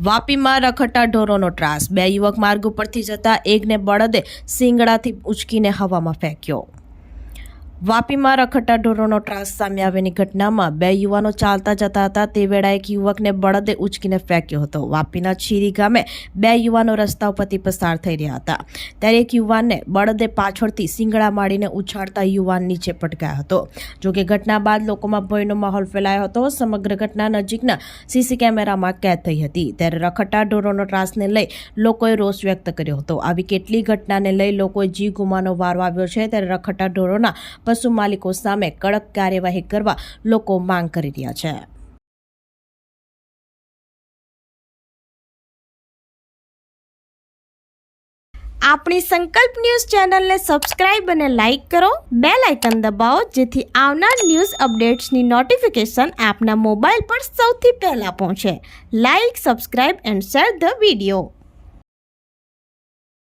વાપીમાં રખડતા ઢોરોનો ત્રાસ. બે યુવક માર્ગ ઉપરથી જતા એકને બળદે સિંગડાથી ઉચકીને હવામાં ફેંક્યો. વાપીમાં રખડતા ઢોરોનો ત્રાસ સામે આવેની ઘટનામાં બે યુવાનો ચાલતા જતા હતા. તે વેળાએ એક યુવકને બળદે ઉચકીને ફેંક્યો હતો. વાપીના છીરી ગામે બે યુવાનો રસ્તા ઉપરથી પસાર થઈ રહ્યા હતા. ત્યારે એક યુવાનને બળદે પાછળથી સિંગડા મારીને ઉછાળતા યુવાન નીચે પટકાયો હતો. જોકે ઘટના બાદ લોકોમાં ભયનો માહોલ ફેલાયો હતો. સમગ્ર ઘટના નજીકના સીસી કેમેરામાં કેદ થઈ હતી. ત્યારે રખડતા ઢોરોનો ત્રાસને લઈ લોકોએ રોષ વ્યક્ત કર્યો હતો. આવી કેટલી ઘટનાને લઈ લોકોએ જીવ ગુમાનો વારો આવ્યો છે. ત્યારે રખડતા ઢોરોના પશુ માલિકો સામે કડક કાર્યવાહી કરવા લોકો માંગ કરી રહ્યા છે. આપણી સંકલ્પ ન્યૂઝ ચેનલને સબસ્ક્રાઇબ અને લાઇક કરો. બે લાઇકન દબાવો, જેથી આવનાર ન્યૂઝ અપડેટ્સની નોટિફિકેશન આપના મોબાઈલ પર સૌથી પહેલાં પહોંચે. Like, subscribe and share the video.